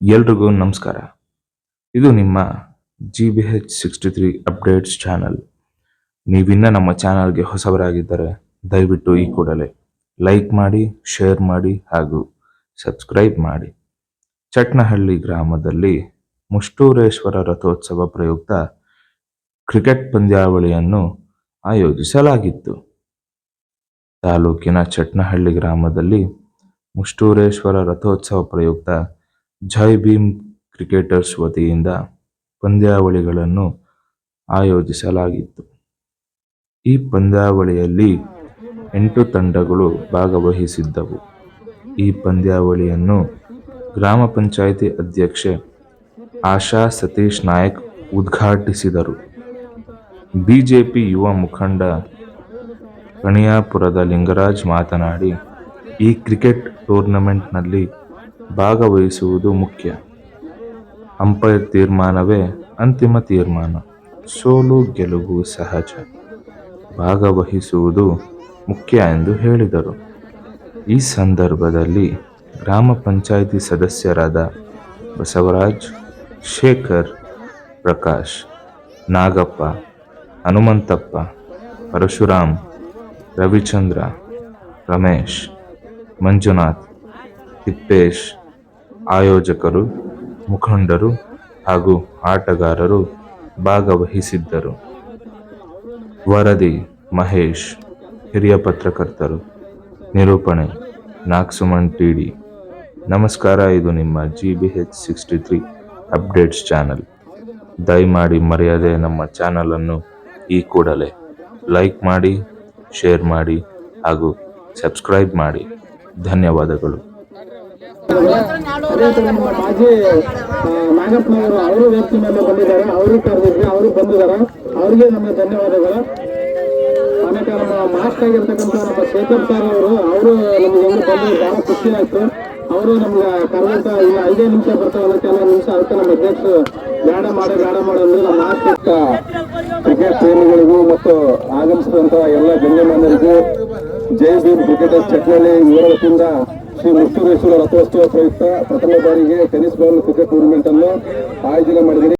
ಎಲ್ರಿಗೂ ನಮಸ್ಕಾರ. ಇದು ನಿಮ್ಮ G B H sixty three updates channel ನೀವಿನ್ನ ನಮ್ಮ ಚಾನಲ್ಗೆ ಹೊಸಬರಾಗಿದ್ದರೆ ದಯವಿಟ್ಟು ಈ ಕೂಡಲೇ ಲೈಕ್ ಮಾಡಿ ಶೇರ್ ಮಾಡಿ ಹಾಗೂ ಸಬ್ಸ್ಕ್ರೈಬ್ ಮಾಡಿ. ಚಟ್ನಹಳ್ಳಿ ಗ್ರಾಮದಲ್ಲಿ ಮುಷ್ಟೂರೇಶ್ವರ ರಥೋತ್ಸವ ಪ್ರಯುಕ್ತ ಕ್ರಿಕೆಟ್ ಪಂದ್ಯಾವಳಿಯನ್ನು ಆಯೋಜಿಸಲಾಗಿತ್ತು. ತಾಲೂಕಿನ ಚಟ್ನಹಳ್ಳಿ ಗ್ರಾಮದಲ್ಲಿ ಮುಷ್ಟೂರೇಶ್ವರ ರಥೋತ್ಸವ ಪ್ರಯುಕ್ತ ಜೈ ಭೀಮ್ ಕ್ರಿಕೆಟರ್ಸ್ ವತಿಯಿಂದ ಪಂದ್ಯಾವಳಿಗಳನ್ನು ಆಯೋಜಿಸಲಾಗಿತ್ತು. ಈ ಪಂದ್ಯಾವಳಿಯಲ್ಲಿ ಎಂಟು ತಂಡಗಳು ಭಾಗವಹಿಸಿದ್ದವು. ಈ ಪಂದ್ಯಾವಳಿಯನ್ನು ಗ್ರಾಮ ಪಂಚಾಯಿತಿ ಅಧ್ಯಕ್ಷೆ ಆಶಾ ಸತೀಶ್ ನಾಯಕ್ ಉದ್ಘಾಟಿಸಿದರು. ಬಿಜೆಪಿ ಯುವ ಮುಖಂಡ ಕಣಿಯಾಪುರದ ಲಿಂಗರಾಜ್ ಮಾತನಾಡಿ, ಈ ಕ್ರಿಕೆಟ್ ಟೂರ್ನಮೆಂಟ್ನಲ್ಲಿ ಭಾಗವಹಿಸುವುದು ಮುಖ್ಯ. ಅಂಪೈರ್ ತೀರ್ಮಾನವೇ ಅಂತಿಮ ತೀರ್ಮಾನ. ಸೋಲು ಗೆಲುವು ಸಹಜ. ಭಾಗವಹಿಸುವುದು ಮುಖ್ಯ ಎಂದು ಹೇಳಿದರು. ಈ ಸಂದರ್ಭದಲ್ಲಿ ಗ್ರಾಮ ಪಂಚಾಯಿತಿ ಸದಸ್ಯರಾದ ಬಸವರಾಜ್, ಶೇಖರ್, ಪ್ರಕಾಶ್, ನಾಗಪ್ಪ, ಹನುಮಂತಪ್ಪ, ಪರಶುರಾಮ್, ರವಿಚಂದ್ರ, ರಮೇಶ್, ಮಂಜುನಾಥ್, ತಿಪ್ಪೇಶ್ ಆಯೋಜಕರು, ಮುಖಂಡರು ಹಾಗೂ ಆಟಗಾರರು ಭಾಗವಹಿಸಿದ್ದರು. ವರದಿ, ಮಹೇಶ್, ಹಿರಿಯ ಪತ್ರಕರ್ತರು, ನಿರೂಪಣೆ, ನಾಗ್ಸುಮನ್ ಟಿಡಿ. ನಮಸ್ಕಾರ, ಇದು ನಿಮ್ಮ G B H sixty three updates channel. ದಯಮಾಡಿ ಮರೆಯದೆ ನಮ್ಮ ಚಾನಲನ್ನು ಈ ಕೂಡಲೇ ಲೈಕ್ ಮಾಡಿ, ಶೇರ್ ಮಾಡಿ ಹಾಗೂ ಸಬ್ಸ್ಕ್ರೈಬ್ ಮಾಡಿ. ಧನ್ಯವಾದಗಳು. ನಮ್ಮ ಮಾಜಿ ನಾಗಪ್ಪನವರು ಅವರು ವ್ಯಕ್ತಿ ಮೇಲೆ ಬಂದಿದ್ದಾರೆ ಅವರು ಕರೆದಿದ್ರೆ ಅವರು ಬಂದಿದ್ದಾರೆ ಅವರಿಗೆ ನಮ್ಮ ಧನ್ಯವಾದಗಳು ಆಮೇಲೆ ನಮ್ಮ ಮಾಸ್ಟರ್ ಆಗಿರ್ತಕ್ಕಂಥ ನಮ್ಮ ಶೇಖರ್ ಸರ್ ಅವರು ಅವರು ನಮ್ಗೆ ಹೆಂಗೆ ಬಂದು ಬಹಳ ಖುಷಿ ಆಯ್ತು ಅವರು ನಮ್ಗೆ ಕರ್ನಾಟಕ ಈಗ ಐದೇ ನಿಮಿಷ ಬರ್ತಾವಲ್ಲ ಕೆಲವು ನಿಮಿಷ ಅದಕ್ಕೆ ನಮ್ಮ ಅಧ್ಯಕ್ಷರು ಬೇಡ ಮಾಡ ಬೇಡ ಮಾಡೋದು ನಮ್ಮ ಮಾಸ್ಟರ್ ಕ್ರಿಕೆಟ್ ಪ್ರೇಮಿಗಳಿಗೂ ಮತ್ತು ಆಗಮಿಸಿದಂತಹ ಎಲ್ಲ ಗಣ್ಯಮಾನ್ಯರಿಗೂ ಜೈ ಭೀಮ್ ಕ್ರಿಕೆಟರ್ ಚಟ್ನಲ್ಲಿ ಇವರ ವತಿಯಿಂದ ಶ್ರೀ ಮುಷ್ಟೂರೇಶ್ವರ ರಥೋತ್ಸವ ಪ್ರಯುಕ್ತ ಪ್ರಥಮ ಬಾರಿಗೆ ಟೆನಿಸ್ ಬಾಲ್ ಕ್ರಿಕೆಟ್ ಟೂರ್ನಮೆಂಟ್ ಅನ್ನು ಆಯೋಜನೆ ಮಾಡಿದರೆ